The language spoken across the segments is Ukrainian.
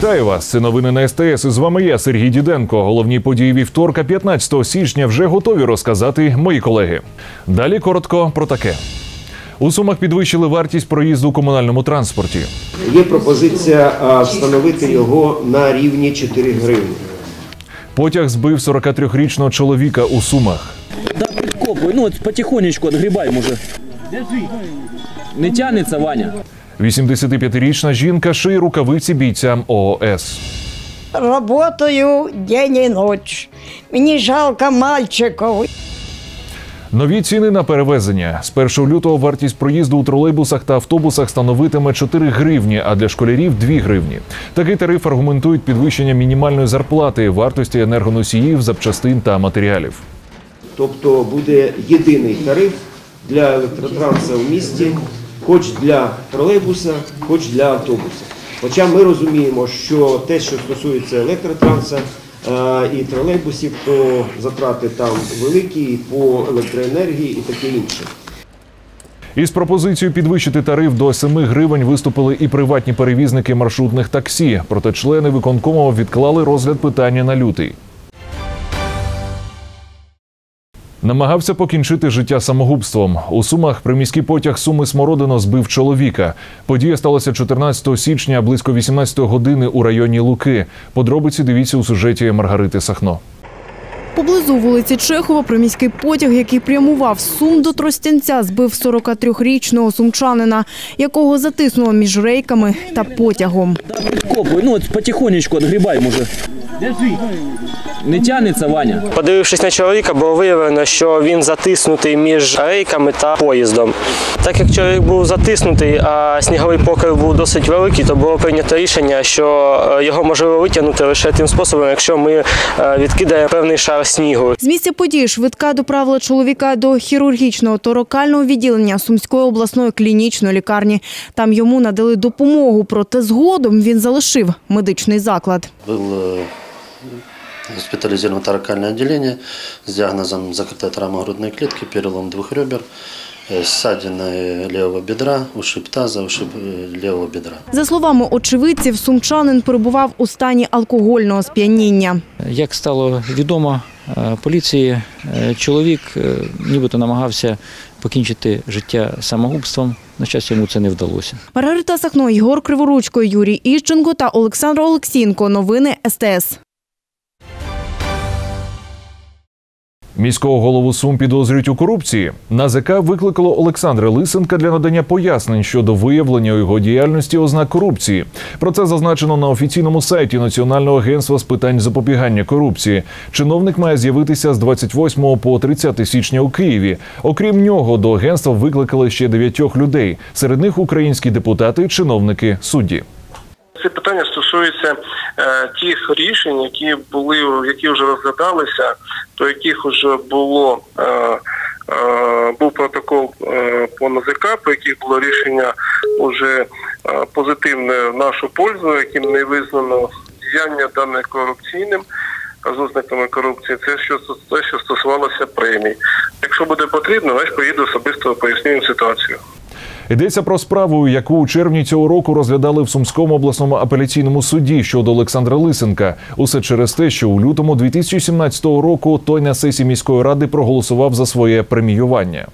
Вітаю вас! Це новини на СТС. З вами я, Сергій Діденко. Головні події вівторка, 15 січня, вже готові розказати мої колеги. Далі коротко про таке. У сумах підвищили вартість проїзду у комунальному транспорті. Є пропозиція встановити його на рівні 4 гривні. Потяг збив 43-річного чоловіка у сумах. Да подкопывай, ну вот потихонечку отгребаем уже. Не тянется, Ваня. 85-річна жінка шиє рукавиці бійцям ООС. Работаю день і ніч. Мені жалко мальчиків. Нові ціни на перевезення з 1 лютого вартість проїзду у тролейбусах та автобусах становитиме 4 гривні, а для школярів 2 гривні. Такий тариф аргументують підвищення мінімальної зарплати, вартості енергоносіїв, запчастин та матеріалів. Тобто буде єдиний тариф для електротранса в місті, хоч для тролейбуса, хоч для автобуса. Хоча ми розуміємо, що те, що стосується електротранса е, і тролейбусів, то затрати там великі по електроенергії і таке інше. Із пропозицією підвищити тариф до 7 гривень виступили і приватні перевізники маршрутних таксі. Проте члени виконкому відклали розгляд питання на лютий. Намагався покінчити життя самогубством. У Сумах приміський потяг Суми Смородино збив чоловіка. Подія сталася 14 січня близько 18 години у районі Луки. Подробиці дивіться у сюжеті Маргарити Сахно. Поблизу вулиці Чехова приміський потяг, який прямував Сум до Тростянця, збив 43-річного сумчанина, якого затиснуло між рейками та потягом. Ну вот потихонечку отгребаем уже. Не тянется, Ваня. Подивившись на чоловіка, було виявлено, що він затиснутий між рейками та поїздом. Так як чоловік був затиснутий, а сніговий покрив був досить великий, то було прийнято рішення, що е, його можливо витягнути лише тим способом, якщо ми е, відкидаємо певний шар снігу. З місця події швидка доправила чоловіка до хірургічного торокального відділення Сумської обласної клінічної лікарні. Там йому надали допомогу, проте згодом він залишив медичний заклад. Был э, госпитализирован в торакальное отделение с диагнозом закрытая травма грудной клетки, перелом двух ребер, э, ссадины левого бедра, ушиб таза, ушиб э, левого бедра. За словами очевидців, сумчанин перебував у стані алкогольного сп'яніння. Як стало відомо е, поліції, е, чоловік е, нібито намагався покінчити життя самогубством. На щастя, йому це не вдалося. Маргарита Сахно, Єгор Криворучко, Юрій Іщенко та Олександр Олексієнко. Новини СТС. Міського голову Сум підозрюють у корупції. НАЗК викликало Олександра Лисенка для надання пояснень щодо виявлення у його діяльності ознак корупції. Про це зазначено на офіційному сайті Національного агентства з питань запобігання корупції. Чиновник має з'явитися з 28 по 30 січня у Києві. Окрім нього, до агентства викликали ще дев'ятьох людей. Серед них українські депутати, чиновники, судді. Це питання стосується тих рішень, які були, які вже розглядалися, до яких вже було е, е, був протокол е, по НАЗК, по яких було рішення уже е, позитивне в нашу пользу, яким не визнано діяння дане корупційним. З ознаками корупції, це що те, що стосувалося премій. Якщо буде потрібно, значить поїду особисто поясню їм ситуацію. Йдеться про справу, яку у червні цього року розглядали в Сумському обласному апеляційному суді щодо Олександра Лисенка. Усе через те, що у лютому 2017 року той на сесії міської ради проголосував за своє преміювання.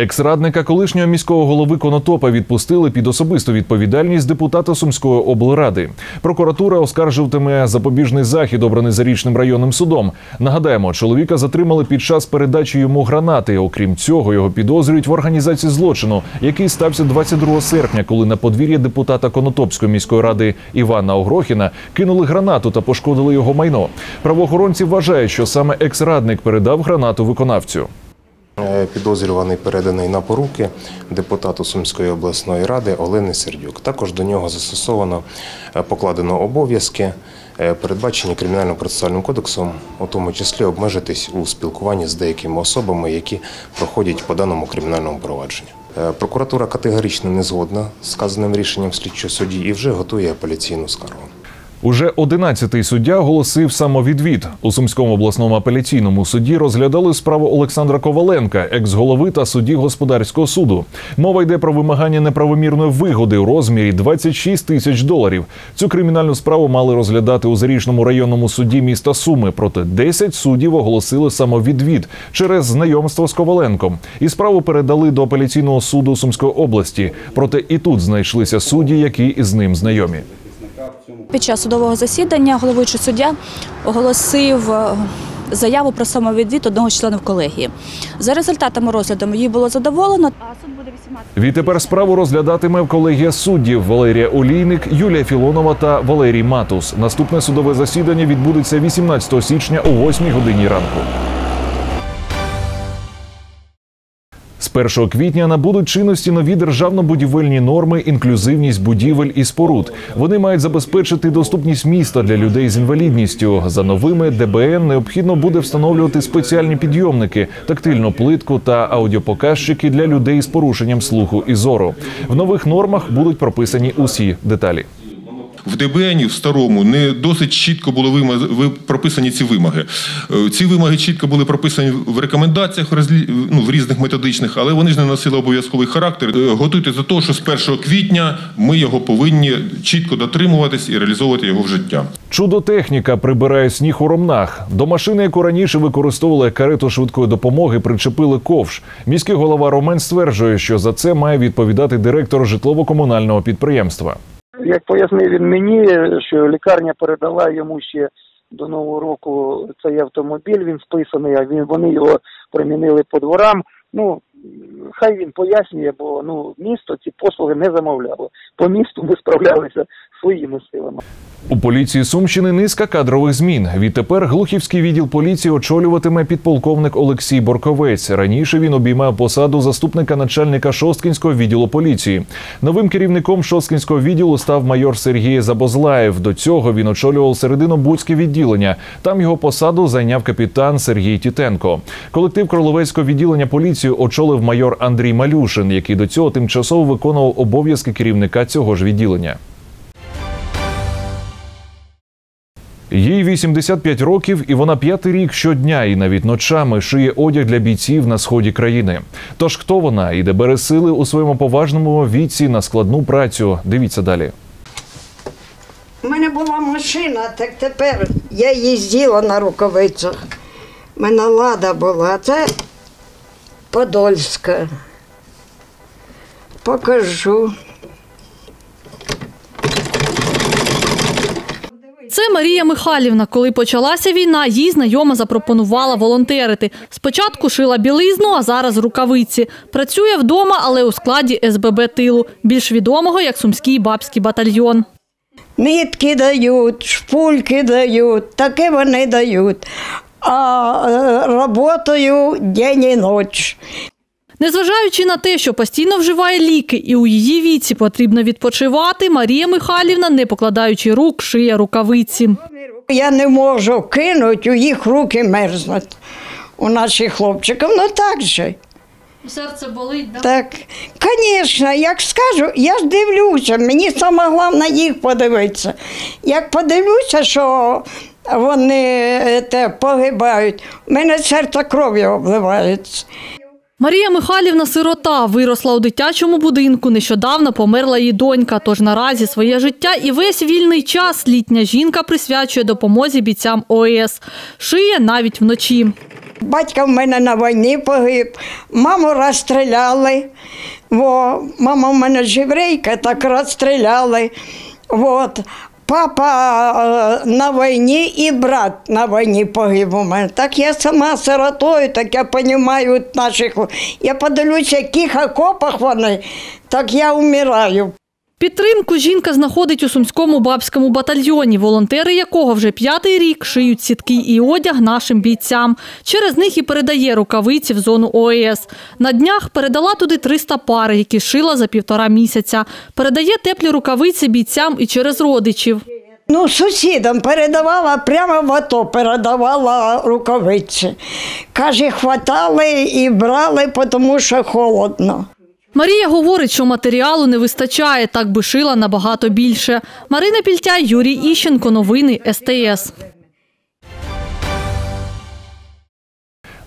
Екс-радника колишнього міського голови Конотопа відпустили під особисту відповідальність депутата Сумської облради. Прокуратура оскаржуватиме запобіжний захід, обраний зарічним районним судом. Нагадаємо, чоловіка затримали під час передачі йому гранати. Окрім цього, його підозрюють в організації злочину, який стався 22 серпня, коли на подвір'я депутата Конотопської міської ради Івана Огрохіна кинули гранату та пошкодили його майно. Правоохоронці вважають, що саме екс-радник передав гранату виконавцю. Е, Підозрюваний переданий на поруки депутату Сумської обласної ради Олени Сердюк. Також до нього застосовано е, покладено обов'язки, е, передбачені кримінальним процесуальним кодексом, у тому числі обмежитись у спілкуванні з деякими особами, які проходять по даному кримінальному провадженню. Прокуратура категорично не згодна з сказаним рішенням слідчого судді і вже готує апеляційну скаргу. Уже 11-й суддя оголосив самовідвід. У Сумському обласному апеляційному суді розглядали справу Олександра Коваленка, екс-голови та судді господарського суду. Мова йде про вимагання неправомірної вигоди у розмірі 26 тисяч доларів. Цю кримінальну справу мали розглядати у Зарічному районному суді міста Суми. Проте 10 суддів оголосили самовідвід через знайомство з Коваленком. І справу передали до апеляційного суду Сумської області. Проте і тут знайшлися судді, які із ним знайомі. Під час судового засідання головуючий суддя оголосив е, заяву про самовідвід одного з членів колегії. За результатами розгляду її було задоволено. А суд буде 18 Відтепер справу розглядатиме колегія суддів Валерія Олійник, Юлія Філонова та Валерій Матус. Наступне судове засідання відбудеться 18 січня о 8 годині ранку. З 1 квітня набудуть чинності нові державно-будівельні норми, інклюзивність будівель і споруд. Вони мають забезпечити доступність міста для людей з інвалідністю. За новими ДБН необхідно буде встановлювати спеціальні підйомники, тактильну плитку та аудіопоказчики для людей з порушенням слуху і зору. В нових нормах будуть прописані усі деталі. В ДБНі в старому не досить чітко були вимоги, ви- прописані ці вимоги. Е, Ці вимоги чітко були прописані в рекомендаціях ну, в різних методичних, але вони ж не носили обов'язковий характер. Е, Готуйтесь до того, що з 1 квітня ми його повинні чітко дотримуватись і реалізовувати його в життя. Чудо-техніка прибирає сніг у ромнах. До машини, яку раніше використовували карету швидкої допомоги, причепили ковш. Міський голова Ромен стверджує, що за це має відповідати директор житлово-комунального підприємства. Як пояснив він мені, що лікарня передала йому ще до нового року цей автомобіль, він списаний, а він вони його примінили по дворам. Ну хай він пояснює, бо ну місто ці послуги не замовляло. По місту ми справлялися своїми силами. У поліції Сумщини низка кадрових змін. Відтепер Глухівський відділ поліції очолюватиме підполковник Олексій Борковець. Раніше він обіймав посаду заступника начальника Шосткінського відділу поліції. Новим керівником Шосткінського відділу став майор Сергій Забозлаєв. До цього він очолював серединобудське відділення. Там його посаду зайняв капітан Сергій Тітенко. Колектив Кроловецького відділення поліції очолив майор Андрій Малюшин, який до цього тимчасово виконував обов'язки керівника цього ж відділення. Їй 85 років, і вона п'ятий рік щодня і навіть ночами шиє одяг для бійців на сході країни. Тож хто вона і де бере сили у своєму поважному віці на складну працю? Дивіться далі. У мене була машина, так тепер я їздила на рукавицях. У мене лада була, а це Подольська. Покажу. Це Марія Михайлівна. Коли почалася війна, їй знайома запропонувала волонтерити. Спочатку шила білизну, а зараз рукавиці. Працює вдома, але у складі СББ тилу, більш відомого як Сумський бабський батальйон. Нитки дають, шпульки дають, таке вони дають. А е, работаю день і ніч. Незважаючи на те, що постійно вживає ліки і у її віці потрібно відпочивати, Марія Михайлівна, не покладаючи рук, шиє рукавиці. Я не можу кинути, у їх руки мерзнуть. У наших хлопчиків, ну так же. Серце болить, да? Так, звісно, як скажу, я ж дивлюся, мені саме головне їх подивитися. Як подивлюся, що вони е, те, погибають, у мене серце кров'ю обливається. Марія Михайлівна сирота виросла у дитячому будинку. Нещодавно померла її донька. Тож наразі своє життя і весь вільний час літня жінка присвячує допомозі бійцям ОС. Шиє навіть вночі. Батько в мене на війні погиб, маму розстріляли. Во, мама в мене ж єврейка, так розстріляли. Вот. Папа е, на війні і брат на війні погиб у мене. Так я сама сиротою, так я розумію наших. Я подивлюся, в яких окопах вони, так я вмираю. Підтримку жінка знаходить у сумському бабському батальйоні, волонтери якого вже п'ятий рік шиють сітки і одяг нашим бійцям. Через них і передає рукавиці в зону ОС. На днях передала туди 300 пар, які шила за півтора місяця. Передає теплі рукавиці бійцям і через родичів. Ну, сусідам передавала, прямо в АТО передавала рукавиці. Каже, хватали і брали, тому що холодно. Марія говорить, що матеріалу не вистачає, так би шила набагато більше. Марина Пільтя, Юрій Іщенко. Новини СТС.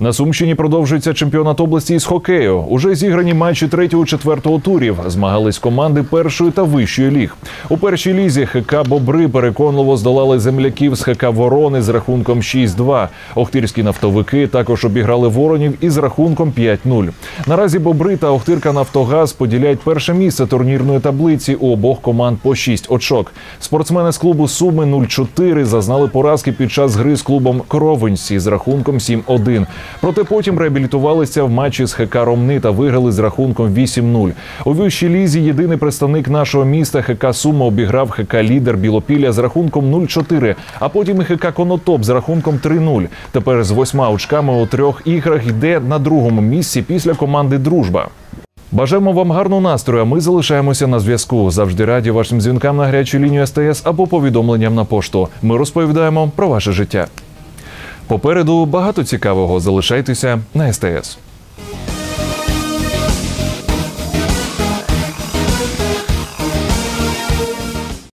На Сумщині продовжується чемпіонат області із хокею. Уже зіграні матчі третього четвертого турів. Змагались команди першої та вищої ліг. У першій лізі ХК Бобри переконливо здолали земляків з ХК Ворони з рахунком 6-2. Охтирські нафтовики також обіграли воронів із рахунком 5-0. Наразі Бобри та Охтирка Нафтогаз поділяють перше місце турнірної таблиці у обох команд по 6 очок. Спортсмени з клубу Суми 0-4 зазнали поразки під час гри з клубом Коровинці з рахунком 7-1. Проте потім реабілітувалися в матчі з ХК Ромни та виграли з рахунком 8-0. У вищій лізі єдиний представник нашого міста ХК Сума обіграв ХК Лідер Білопілля з рахунком 0-4, а потім і ХК Конотоп з рахунком 3-0. Тепер з восьма очками у трьох іграх йде на другому місці після команди Дружба. Бажаємо вам гарного настрою. а Ми залишаємося на зв'язку. Завжди раді вашим дзвінкам на гарячу лінію СТС або повідомленням на пошту. Ми розповідаємо про ваше життя. Попереду багато цікавого. Залишайтеся на СТС.